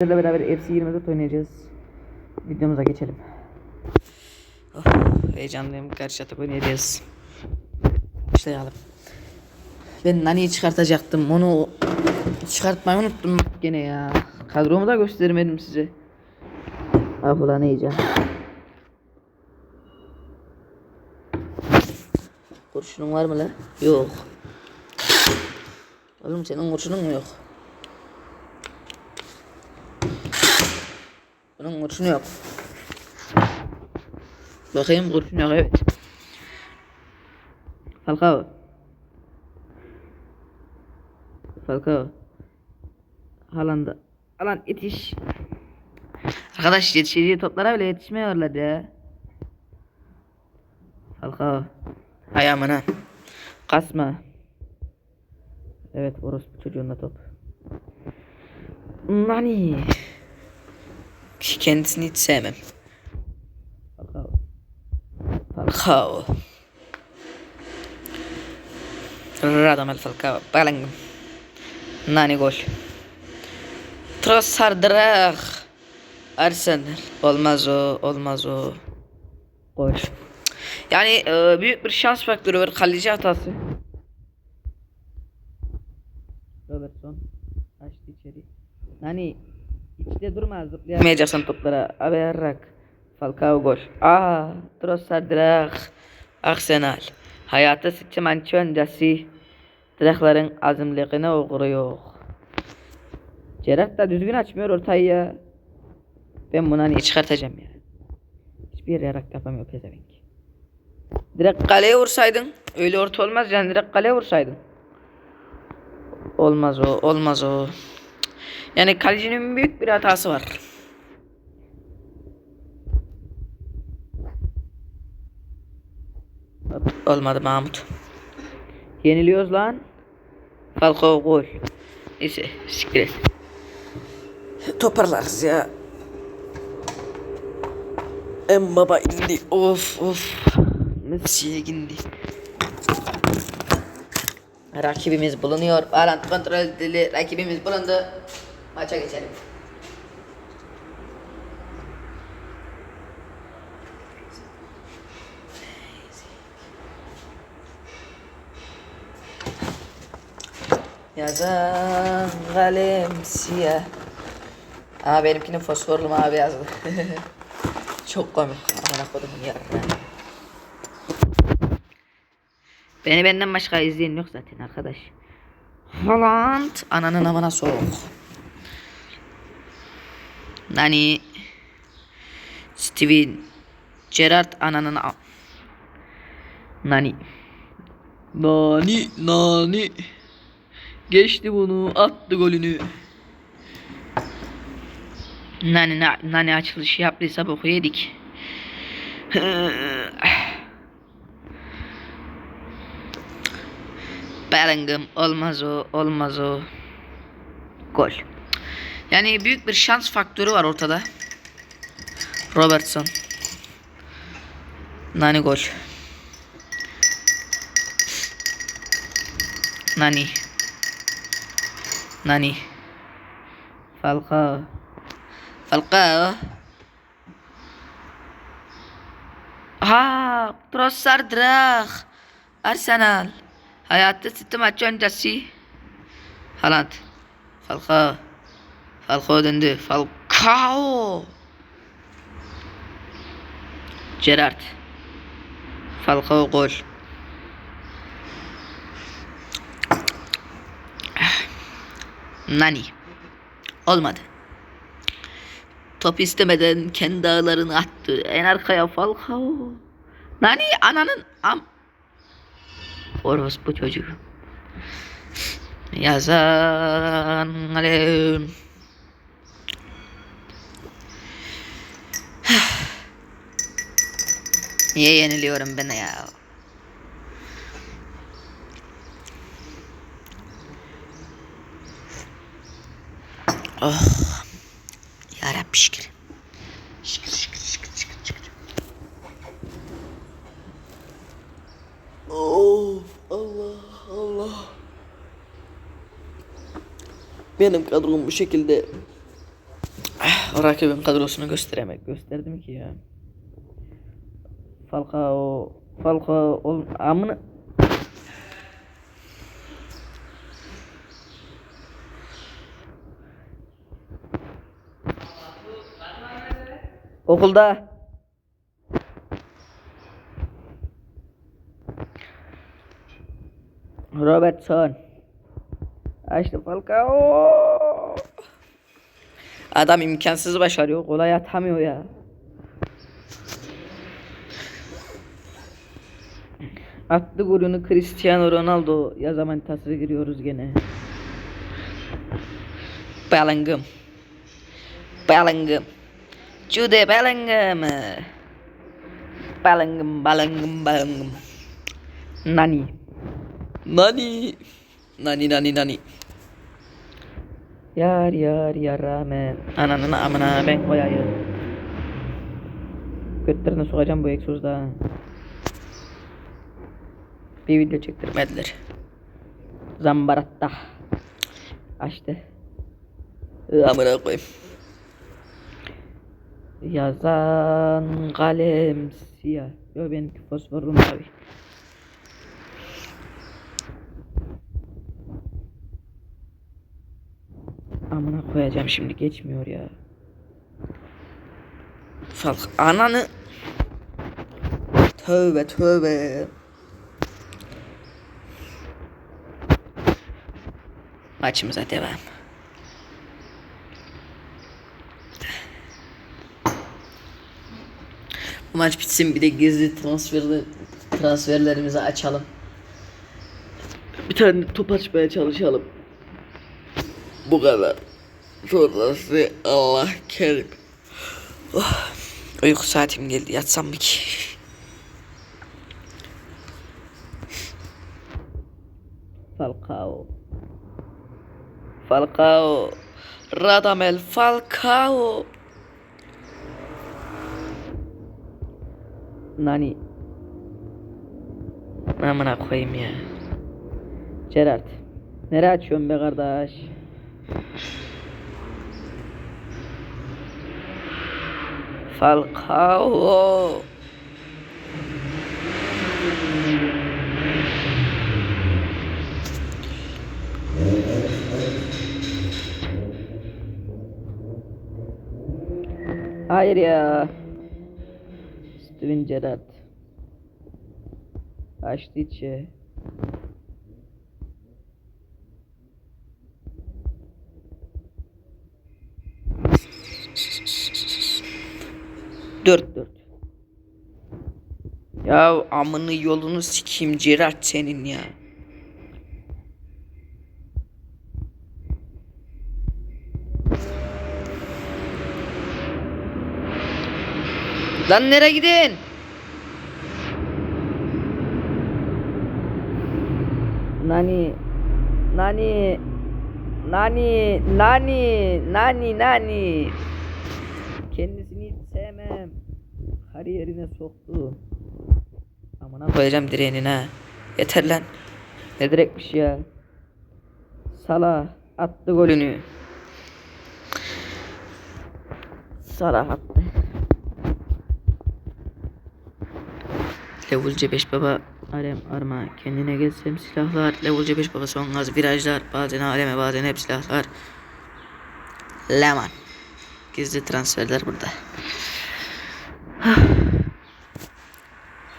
Sizlerle beraber FC 24 oynayacağız. Videomuza geçelim. Oh, heyecanlıyım. Karşı atak oynayacağız. Başlayalım. Ben Nani'yi çıkartacaktım. Onu çıkartmayı unuttum gene ya. Kadromu da göstermedim size. Ah ulan heyecan. Kurşunun var mı lan? Yok. Oğlum senin kurşunun mu yok? Bunun kurşunu yok. Bakayım kurşun yok evet. Falcao. Falcao. Haaland'a. Alan yetiş. Arkadaş yetişeceği toplara bile yetişmiyorlar ya. Falcao. Hay amına. Kasma. Evet orospu çocuğunda top. Nani. Kendisini hiç sevmem. Falcao. Radamel Falcao. Bellingham. Nani gol. Trossard Drag. Arsenal. Olmaz o. Olmaz o. Gol. Yani e, büyük bir şans faktörü var. Kaleci hatası. Robertson. Açtı içeri. Nani içte durma zıplayamayacaksın toplara. Abi yarrak. Falcao gol. Aa, Trossard Drag. Arsenal. Hayata sıçramançı öncesi. Drakların azimliğine uğruyor. Gerard da düzgün açmıyor ortayı ya. Ben bunu hani çıkartacağım ya. Hiçbir yarak yapamıyor pezevenk. Direkt kaleye vursaydın. Öyle orta olmaz yani direkt kaleye vursaydın. Olmaz o, olmaz o. Yani kalecinin büyük bir hatası var. Olmadı Mahmut. Yeniliyoruz lan. Falcao gol. Neyse siktir et. Toparlarız ya. Mbaba indi. Of of. Messi'ye indi. Rakibimiz bulunuyor. Bağlantı kontrol edildi. Rakibimiz bulundu. Maça geçelim. Yazan kalem siyah. Aa benimkinin fosforlu mavi yazdı. Çok komik. Amına kodumun yarına. Beni benden başka izleyen yok zaten arkadaş. Haaland ananın amına soğuk. Nani Steven Gerrard ananın Nani. Nani Nani. Geçti bunu attı golünü. Nani na- Nani açılışı yaptıysa boku yedik. Bellingham olmaz o olmaz o. Gol Yani büyük bir şans faktörü var ortada. Robertson. Nani gol. Nani. Nani. Falcao. Falcao. Ha Trossard Drag Arsenal. Hayatta City maçı öncesi. Haaland. Falcao Falcao döndü. Falcao Gerrard Falcao gol. Nani. Olmadı. Top istemeden kendi ağlarını attı. En arkaya Falcao Nani ananın am Orospu çocuğu. Yazan alem Niye yeniliyorum ben ya? Oh. Ya Rabbi şükür. Şükür şükür şükür şükür şükür. Of Allah Allah. Benim kadrom bu şekilde rakibin kadrosunu gösteremek. Gösterdim ki ya. Falcao Falcao ol amına Okulda. Robertson. Açtı Falcao. Adam imkansız başarıyor. Kolay atamıyor ya. Attı golünü Cristiano Ronaldo yaz manitası giriyoruz gene. Bellingham. Bellingham. Jude Bellingham. Bellingham, Bellingham, Bellingham. Nani. Nani. Nani, nani, nani. Yar yar yar rağmen. Ananın amına ben koyayım. Götlerine sokacağım bu egzozda. Bir video çektirmediler. Zambaratta. Açtı. Amına koyayım. Yazan kalem siyah. Yo benimki fosforlu mavi. Amına koyacağım şimdi geçmiyor ya. Falk ananı. Tövbe tövbe. Maçımıza devam. Bu maç bitsin bir de gizli transferli transferlerimizi açalım. Bir tane top açmaya çalışalım. Bu kadar. Sonrası Allah kerim. Oh, uyku saatim geldi. Yatsam mı ki? Falcao. Falcao. Radamel Falcao. Nani? Amına koyayım ya. Gerard. Nereye açıyorsun be kardeş? Falcao. Hayır ya. Steven Gerrard. Açtı. Dört dört. Ya amını yolunu sikeyim Gerrard senin ya. Lan nereye gidin? Nani Nani Nani Nani Nani Nani Kendisini hiç sevmem. Her yerine soktu. Amına koyacağım direğine. Yeter lan. Ne direkmiş ya. Salah attı golünü. Salah attı. Level C5 baba Alem arma kendine gelsem silahlar Level C5 baba son gaz virajlar Bazen aleme bazen hep silahlar Leman Gizli transferler burada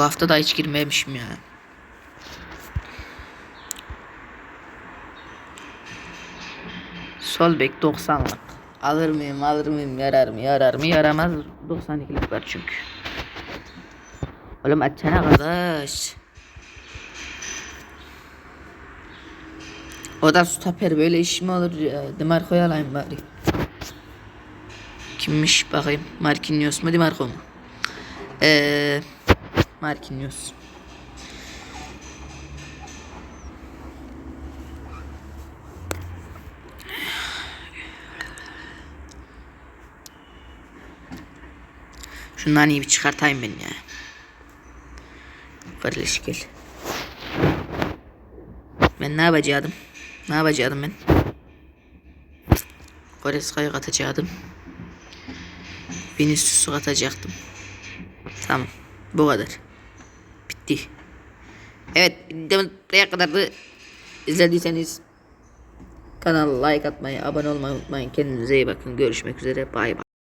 Bu hafta da hiç girmemişim ya Sol bek 90'lık Alır mıyım alır mıyım yarar mı yarar mı yaramaz 92'lik var çünkü Oğlum açsana kardeş. O da stoper böyle iş mi olur ya? Demarco'yu alayım bari. Kimmiş bakayım? Marquinhos mu Demarco mu? Eee Marquinhos. Şundan iyi bir çıkartayım ben ya. Kardeş gel. Ben ne yapacaktım? Ne yapacaktım ben? Koreska'yı katacaktım. Vinicius'u atacaktım. Tamam. Bu kadar. Bitti. Evet. videomuz Buraya kadar da izlediyseniz kanala like atmayı, abone olmayı unutmayın. Kendinize iyi bakın. Görüşmek üzere. Bay bay.